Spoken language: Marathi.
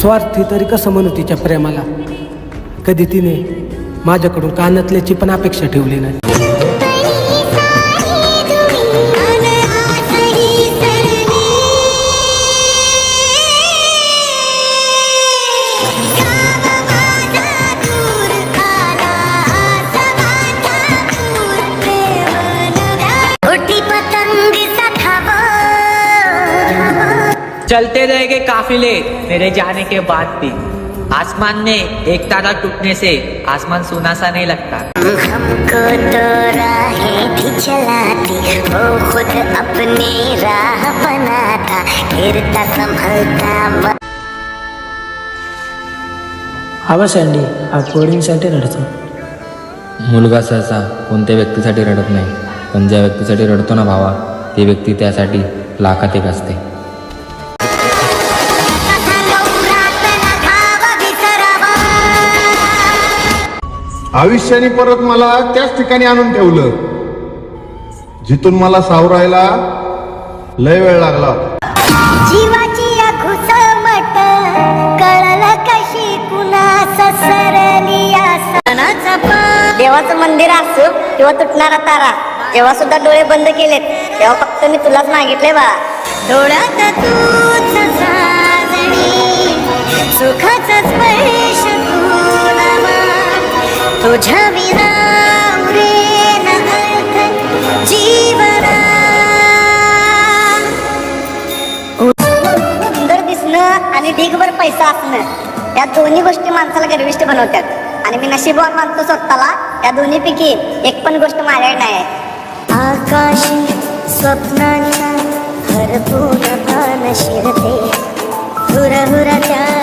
स्वार्थी तरी कसं म्हणू तिच्या प्रेमाला? कधी तिने माझ्याकडून कानातल्याची पण अपेक्षा ठेवली नाही. चलते रहेंगे काफिले मेरे जाने के बाद भी। आसमान में एक तारा टूटने से आसमान सुना सा नहीं लगता। हमको तो राहें भी चलाती वो खुद अपनी राह बनाता गिरता संभलता सँडी हा कोडिंगसाठी रडतो. मुलगा सहसा कोणत्या व्यक्तीसाठी रडत नाही पण ज्या व्यक्तीसाठी रडतो ना भावा ती व्यक्ती त्यासाठी लाखात एक असते. आयुष्याने परत मला त्याच ठिकाणी आणून ठेवलं. जिथून मला सावरायला लय वेळ लागला होता. जीवाची घुसमट कळलं कशी कुणास सरली देवाचं मंदिर असो किंवा तुटणारा तारा जेव्हा सुद्धा डोळे बंद केलेत तेव्हा फक्त मी तुलाच मागितले बा. डोळ्यात तूच तुझ्या विना उरेन अर्थ जीवना। सुंदर दिसणं आणि ढीगभर पैसा असणं या दोन्ही गोष्टी माणसाला गर्विष्ट बनवतात. आणि मी नशीबवान मानतो स्वतःला या दोन्ही पैकी एक पण गोष्ट माझ्याकडे नाही आहे. आकाश स्वप्नांना हरपून भान शिरते. हुरहुराच्या